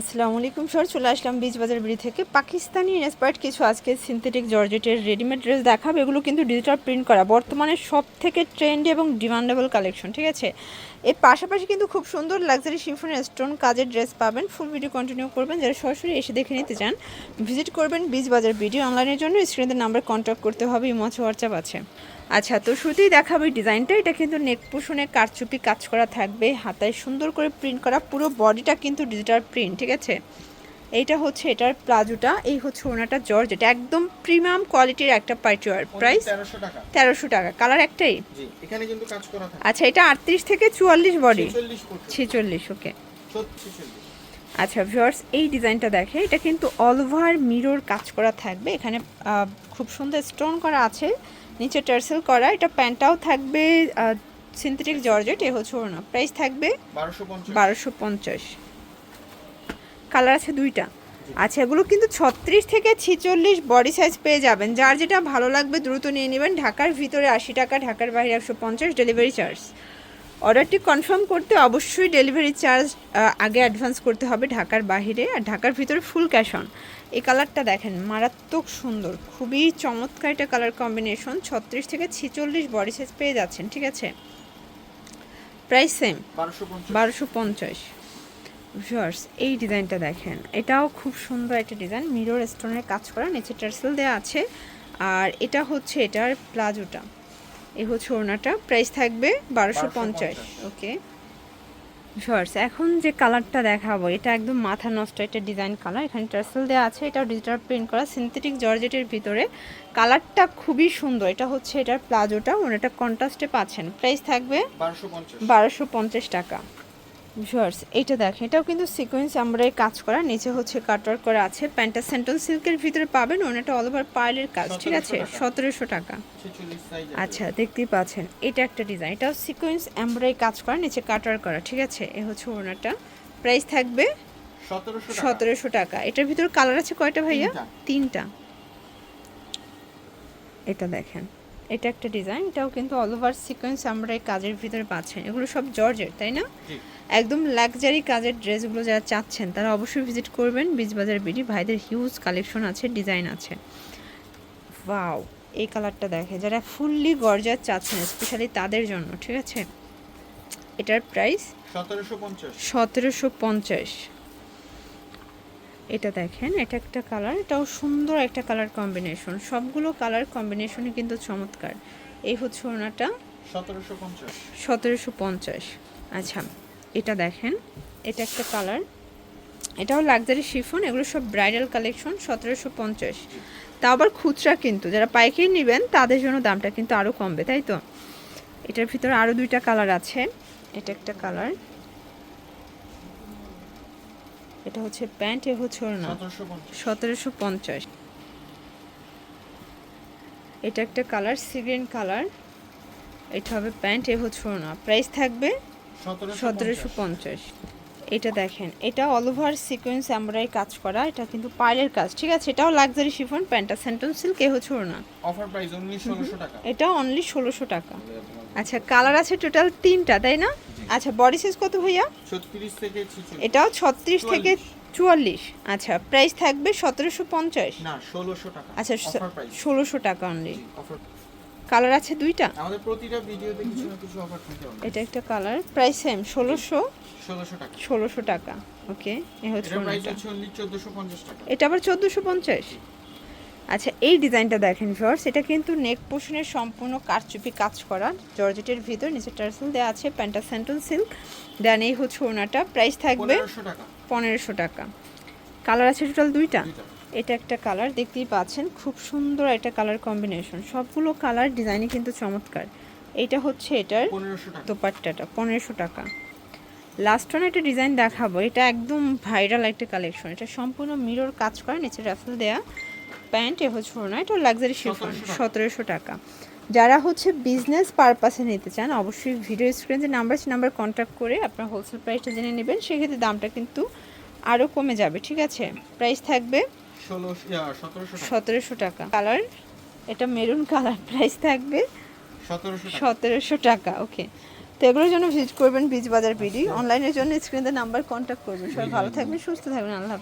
আসসালামু আলাইকুম স্যার, চলে আসলাম বীজ বাজার বিড়ি থেকে। পাকিস্তানি ইন্সপায়ার্ড কিছু আজকে সিনথেটিক জর্জেটের রেডিমেড ড্রেস দেখাবে, এগুলো কিন্তু ডিজিটাল প্রিন্ট করা, বর্তমানে সব থেকে ট্রেন্ডি এবং ডিমান্ডেবল কালেকশন ঠিক আছে? এর পাশাপাশি কিন্তু খুব সুন্দর লাক্সারি শিফনের স্টোন কাজের ড্রেস পাবেন ফুল ভিডিও কন্টিনিউ করবেন, যারা সরাসরি এসে দেখে নিতে চান ভিজিট করবেন বীজ বাজার ভিডিও অনলাইনের জন্য স্ক্রিনের নাম্বার কন্ট্যাক্ট করতে হবে ইমচ হোয়াটসঅ্যাপ আছে। আচ্ছা তো শুরুতেই দেখাবো এই ডিজাইনটা। এটা কিন্তু নেক পোষণে কারচুপি কাজ করা থাকবে। হাতায় সুন্দর করে প্রিন্ট করা পুরো বডিটা কিন্তু ডিজিটাল প্রিন্ট ঠিক আছে? এইটা হচ্ছে এটার প্লাজোটা এই হচ্ছে ওনাটা জর্জ। এটা একদম প্রিমিয়াম কোয়ালিটির একটা পার্টিওয়ার প্রাইস তেরোশো টাকা? কালার একটাই? আচ্ছা এটা আটত্রিশ থেকে চুয়াল্লিশ বডি ছেচল্লিশ ওকে আচ্ছা ভিউয়ার্স এই ডিজাইনটা দেখে এটা কিন্তু অল ওভার মিরর কাজ করা থাকবে। এখানে খুব সুন্দর স্টোন করা আছে। নিচে টার্সেল করা এটা প্যান্টটাও থাকবে সিনথেটিক জর্জেট এ হচ্ছে ওড়না। প্রাইস থাকবে বারোশো পঞ্চাশ। কালার আছে দুইটা। আচ্ছা এগুলো কিন্তু ছত্রিশ থেকে ছিচল্লিশ বডি সাইজ পেয়ে যাবেন। যার যেটা ভালো লাগবে দ্রুত নিয়ে নেবেন। ঢাকার ভিতরে আশি টাকা ঢাকার বাইরে একশো পঞ্চাশ ডেলিভারি চার্জ। অর্ডারটি কনফার্ম করতে অবশ্যই ডেলিভারি চার্জ আগে অ্যাডভান্স করতে হবে ঢাকার বাইরে আর ঢাকার ভিতরে ফুল ক্যাশ অন এই কালারটা দেখেন মারাত্মক সুন্দর খুবই চমৎকার একটা কালার কম্বিনেশন ছত্রিশ থেকে ছেচল্লিশ বডি সাইজ পেয়ে যাচ্ছেন ঠিক আছে? প্রাইস সেম বারোশো পঞ্চাশ। বারোশো পঞ্চাশ। ভিউয়ার্স এই ডিজাইনটা দেখেন এটাও খুব সুন্দর একটা ডিজাইন মিরর স্টোনের কাজ করা নিচে টার্সেল দেওয়া আছে। আর এটা হচ্ছে এটার প্লাজোটা। এই হচ্ছে ওড়নাটা। প্রাইস থাকবে বারোশো পঞ্চাশ। ওকে শর্টস এখন যে কালারটা দেখাবো এটা একদম মাথা নষ্ট এটা ডিজাইন কালার এখানে টার্সেল দেওয়া আছে এটাও ডিজিটাল প্রিন্ট করা। সিনথেটিক জর্জেটের ভিতরে কালারটা খুবই সুন্দর। এটা হচ্ছে এটার প্লাজোটা ওনাটা কন্ট্রাস্টে পাচ্ছেন। প্রাইস থাকবে বারোশো পঞ্চাশ টাকা। ভিউয়ার্স এটা দেখেন এটাও কিন্তু সিকোয়েন্স আমরা কাজ করা নিচে হচ্ছে কাটওয়ার্ক করা আছে প্যান্টা সেন্টন সিল্কের ভিতরে পাবেন ওনাটা অল ওভার পার্লের কাজ ঠিক আছে? সতেরোশো টাকা। আচ্ছা দেখতেই পাচ্ছেন এটা একটা ডিজাইন এটাও সিকোয়েন্স এমব্রয়ডারি কাজ করা নিচে কাটওয়ার্ক করা ঠিক আছে? এ হচ্ছে ওনাটা প্রাইস থাকবে সতেরোশো টাকা। এটার ভিতরে কালার আছে কয়টা ভাইয়া। তিনটা। এটা দেখেন এটা একটা ডিজাইন এটাও কিন্তু অল ওভার সিকোয়েন্স আমরা এই কাজের ভিতরে পাচ্ছেন। এগুলো সব জর্জের তাই না? একদম লাক্সারি কাজের ড্রেসগুলো যারা চাচ্ছেন তারা অবশ্যই ভিজিট করবেন। বীজবাজার বিডি ভাইদের হিউজ কালেকশন আছে ডিজাইন আছে। ওয়াও এই কালারটা দেখে যারা ফুললি গর্জার চাচ্ছেন স্পেশালি তাদের জন্য ঠিক আছে? এটার প্রাইস সতেরোশো পঞ্চাশ। সতেরোশো পঞ্চাশ। এটা দেখেন এটা একটা কালার এটাও সুন্দর একটা কালার কম্বিনেশন সবগুলো কালার কম্বিনেশনই কিন্তু চমৎকার। এই হচ্ছে ওনাটা। সতেরোশো পঞ্চাশ। আচ্ছা এটা দেখেন এটা একটা কালার এটাও লাক্সারি শিফন এগুলো সব ব্রাইডাল কালেকশন সতেরোশো পঞ্চাশ। তা আবার খুচরা কিন্তু যারা পাইকারি নেবেন তাদের জন্য দামটা কিন্তু আরও কমবে তাই তো? এটার ভিতরে আরও দুইটা কালার আছে। এটা একটা কালার এটা হচ্ছে প্যান্ট এ হচ্ছে ওড়না। সতেরোশো পঞ্চাশ। এটা একটা কালার সিগ্রিন কালার। এটা হবে প্যান্ট এ হচ্ছে ওড়না। প্রাইস থাকবে সতেরোশো পঞ্চাশ। এটা দেখেন এটা অল ওভার সিকোয়েন্স আমরাই কাজ করা এটা কিন্তু পাইলের কাজ। ঠিক আছে এটাও লাক্সারি শিফন প্যান্টটা সেন্টন সিল্ক এ হচ্ছে ওড়না। অফার প্রাইস উনিশ ষোলোশো টাকা। এটা অনলি ষোলোশো টাকা। আচ্ছা কালার আছে টোটাল তিনটা তাই না? আচ্ছা বডি সাইজ কত ভাইয়া? থেকে এটাও ছত্রিশ থেকে চুয়াল্লিশ। আচ্ছা প্রাইস থাকবে সতেরোশো পঞ্চাশ। না ষোলোশো টাকা। আচ্ছা ষোলোশো টাকা অনলি কালার আছে দুইটা? আমাদের প্রতিটা ভিডিওতে কিছু না কিছু অফার থাকে এটা একটা কালার প্রাইস সেম ষোলোশো? ষোলোশো টাকা। ষোলোশো টাকা। ওকে এ হচ্ছে এটার প্রাইস হচ্ছে অনলি চোদ্দোশো পঞ্চাশ টাকা। এটা আবার চোদ্দোশো পঞ্চাশ? আচ্ছা এই ডিজাইনটা দেখেন ভিউয়ার্স এটা কিন্তু নেক পোষণের সম্পূর্ণ কারচুপি কাজ করা। জর্জেটের ভিতর নিচে টার্সেল দেওয়া আছে প্যান্টা সেন্টন সিল্ক দেন এই হচ্ছে ওনাটা প্রাইস থাকবে পনেরোশো টাকা। কালার আছে টোটাল দুইটা। এটা একটা কালার দেখতেই পাচ্ছেন খুব সুন্দর একটা কালার কম্বিনেশন সবগুলো কালার ডিজাইনই কিন্তু চমৎকার। এটা হচ্ছে এটার দোপাট্টাটা পনেরোশো টাকা। লাস্ট ওয়ান একটা ডিজাইন দেখাবো এটা একদম ভাইরাল একটা কালেকশন এটা সম্পূর্ণ মিরর কাজ করা নিচে রাফেল দেয়া। প্যান্ট এ হচ্ছে না এটা লাক্সারি শিফন সতেরোশো টাকা। যারা হচ্ছে বিজনেস পারপাসে নিতে চান অবশ্যই ভিডিও স্ক্রিনে যে নাম্বার আছে নাম্বার কন্ট্যাক্ট করে আপনার হোলসেল প্রাইসটা জেনে নেবেন। সেক্ষেত্রে দামটা কিন্তু আরও কমে যাবে ঠিক আছে? প্রাইস থাকবে সতেরোশো টাকা। কালার এটা মেরুন কালার প্রাইস থাকবে সতেরোশো টাকা। ওকে তো এগুলোর জন্য ভিজিট করবেন বীজ বাজার বিডি অনলাইনের জন্য স্ক্রিনের নাম্বার কন্ট্যাক্ট করবেন। সবাই ভালো থাকবেন সুস্থ থাকবেন আল্লাহ।